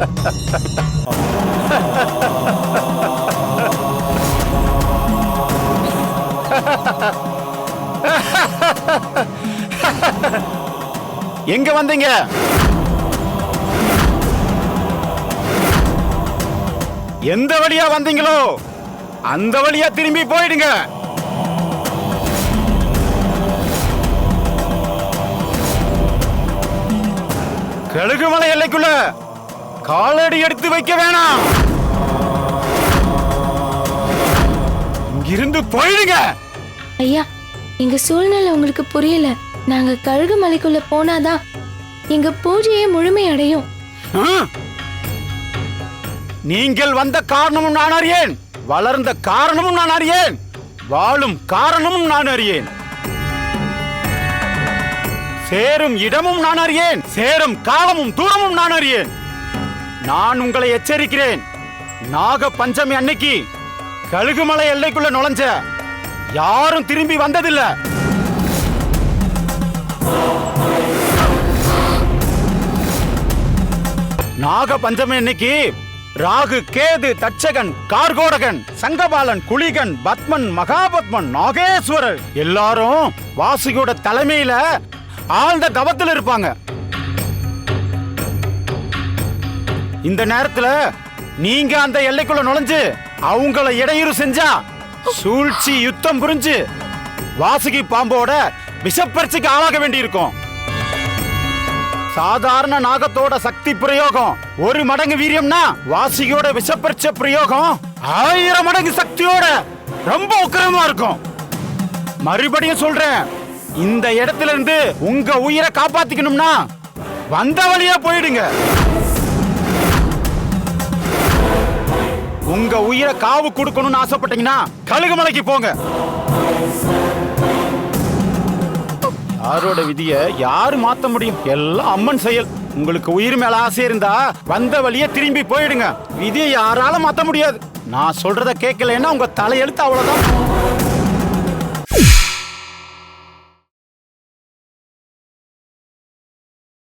எங்க வந்தீங்க? எந்த வழியா வந்தீங்களோ அந்த வழியா திரும்பி போயிடுங்க. கழுகுமலை எல்லைக்குள்ள காலடி எடுத்து வைக்க வேணாம். இங்கிருந்து போயிடுங்க. ஐயா எங்க சூழ்நிலை உங்களுக்கு புரியல. நாங்க கழுகு மலைக்குள்ள போனாதான் எங்க பூஜையே முழுமை அடையும்? நீங்கள் வந்த காரணமும் நான் அறியேன். வளர்ந்த காரணமும் நான் அறியேன். வாழும் காரணமும் நான் அறியேன். சேரும் இடமும் நான் அறியேன். சேரும் காலமும் தூரமும் நான் அறியேன். நான் உங்களை எச்சரிக்கிறேன். நாக பஞ்சமி அன்னைக்கு கழுகுமலை எல்லைக்குள்ள நுழைஞ்ச யாரும் திரும்பி வந்ததில்லை. நாக பஞ்சமி அன்னைக்கு ராகு கேது தட்சகன் கார்கோடகன் சங்கபாலன் குளிகன் பத்மன் மகாபத்மன் நாகேஸ்வரர் எல்லாரும் வாசுகியோட தலைமையில ஆழ்ந்த கவத்தில் இருப்பாங்க. இந்த நேரத்துல நீங்க அந்த எல்லைக்குள்ள நுழைஞ்சு அவங்கள இடையூறு செஞ்சா சூழ்ச்சி யுத்தம் புரிஞ்சு வாசுகி பாம்போட விஷப்பரிச்சுக்கு ஆளாக வேண்டியிருக்கும். சாதாரண நாகத்தோட சக்தி பிரயோகம் ஒரு மடங்கு வீரியம்னா வாசியோட விஷப்பரிச்ச பிரயோகம் ஆயிரம் மடங்கு சக்தியோட ரொம்ப உக்கிரமா இருக்கும். மறுபடியும் சொல்றேன் இந்த இடத்துல இருந்து உங்க உயிரை காப்பாத்திக்கணும்னா வந்த வழியா போயிடுங்க. உங்க உயிரை காவு கொடுக்கணும்னு ஆசைப்பட்டீங்கன்னா கழுகுமலைக்கு போங்க. யாரோட விதிய யாரு மாத்த முடியும்? எல்லாம் அம்மன் செயல். உங்களுக்கு உயிர் மேல ஆசை இருந்தா வந்த வழியே திரும்பி போயிடுங்க. விதியை யாரால மாத்த முடியாது. நான் சொல்றத கேட்கலன்னா உங்க தலையெழுத்து அவ்வளவுதான்.